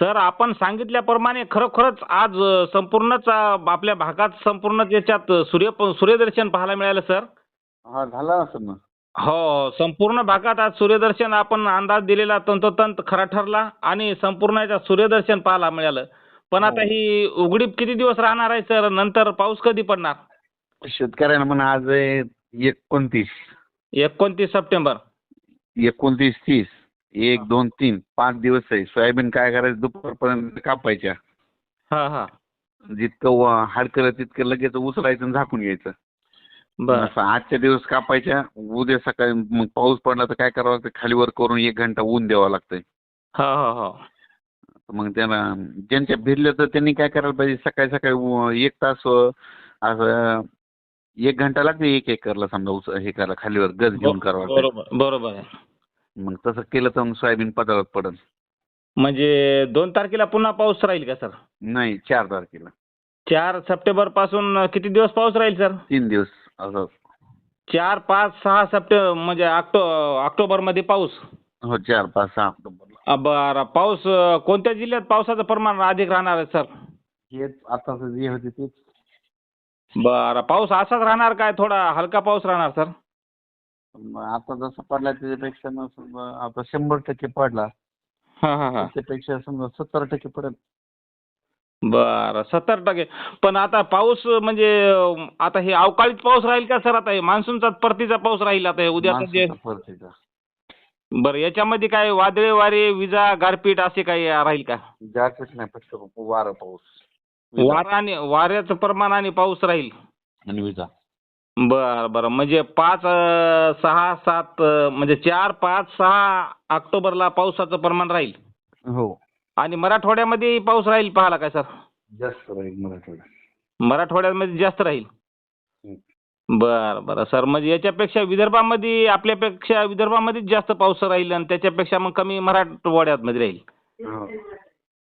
Sir आपण सांगितल्याप्रमाणे खरोखरच आज संपूर्णच आपल्या भागात संपूर्ण याच्यात सूर्य सूर्यदर्शन पाहायला मिळालं सर? हा झाला असेल ना हो संपूर्ण भागात आज सूर्यदर्शन आपण अंदाज दिलेला तंतोतंत खरा ठरला आणि संपूर्ण याच्यात सूर्यदर्शन पाहायला मिळालं. पण आता हो. ही उघडीप किती दिवस राहणार आहे सर? नंतर पाऊस कधी पडणार? शेतकऱ्यांना म्हणा आज एकोणतीस. एकोणतीस सप्टेंबर. एकोणतीस तीस. एक दोन तीन पाच दिवस आहे. सोयाबीन काय करायचं? दुपारपर्यंत कापायच्या. हा हा. जितकं हाडकलं तितकं लगेच उचलायचं आणि झाकून घ्यायचं. बर. असं आजच्या दिवस कापायच्या. उद्या सकाळी मग पाऊस पडला तर काय करावं लागतं? खालीवर करून एक घंटा ऊन द्यावं लागतंय. हो हो हो. मग त्याला ज्यांच्या भिरलं तर त्यांनी काय करायला पाहिजे? सकाळी सकाळी उ- एक तास अ, असं एक घंटा लागते एक एकरला समजा उच हे करा खालीवर गज घेऊन करावं लागतं बरोबर बरोबर आहे. मग तसं केलं तर मग सोयाबीन पदरात पडल. म्हणजे दोन तारखेला पुन्हा पाऊस राहील का सर? नाही चार तारखेला. चार सप्टेंबरपासून किती दिवस पाऊस राहील सर? तीन दिवस असं. चार पाच सहा सप्टेंबर म्हणजे ऑक्टो ऑक्टोबरमध्ये पाऊस. हो चार पाच सहा ऑक्टोबरला. अ, बरं. पाऊस अ, कोणत्या जिल्ह्यात पावसाचं प्रमाण अधिक राहणार आहे सर? हेच आता जे होते तेच. बरं. पाऊस असाच राहणार काय? थोडा हलका पाऊस राहणार सर? आता जसं पडला त्याच्यापेक्षा मग समजा आता शंभर टक्के पडला हां हां हां. त्याच्यापेक्षा समजा सत्तर टक्के पडेल. बरं सत्तर टक्के. पण आता पाऊस म्हणजे अ, आता हे अवकाळीच पाऊस राहील का सर आता? हे मान्सूनचा परतीचा पाऊस राहील आता हे उद्याचं जे माणसाचा परतीचा. बरं याच्यामध्ये काय वादळे वारे विजा गारपीट असे काही राहील का? गारपीट नाही फक्त वारा पाऊस. वारा आणि वाऱ्याचं प्रमाण आणि पाऊस राहील. आणि विजा. बरं बरं. म्हणजे पाच सहा सात म्हणजे चार पाच सहा ऑक्टोबरला पावसाचं प्रमाण राहील? हो. आणि मराठवाड्यामध्ये पाऊस राहील पाहाला काय सर? जास्त राहील मराठवाडा मराठवाड्यामध्ये जास्त राहील? बरं बरं. सर म्हणजे याच्यापेक्षा विदर्भामध्ये आपल्यापेक्षा विदर्भामध्येच जास्त पाऊस राहील आणि त्याच्यापेक्षा मग कमी मराठवाड्यामध्ये राहील? हो.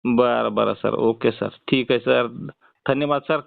बरं बरं सर. Okay sir. ठीक आहे सर. धन्यवाद सर.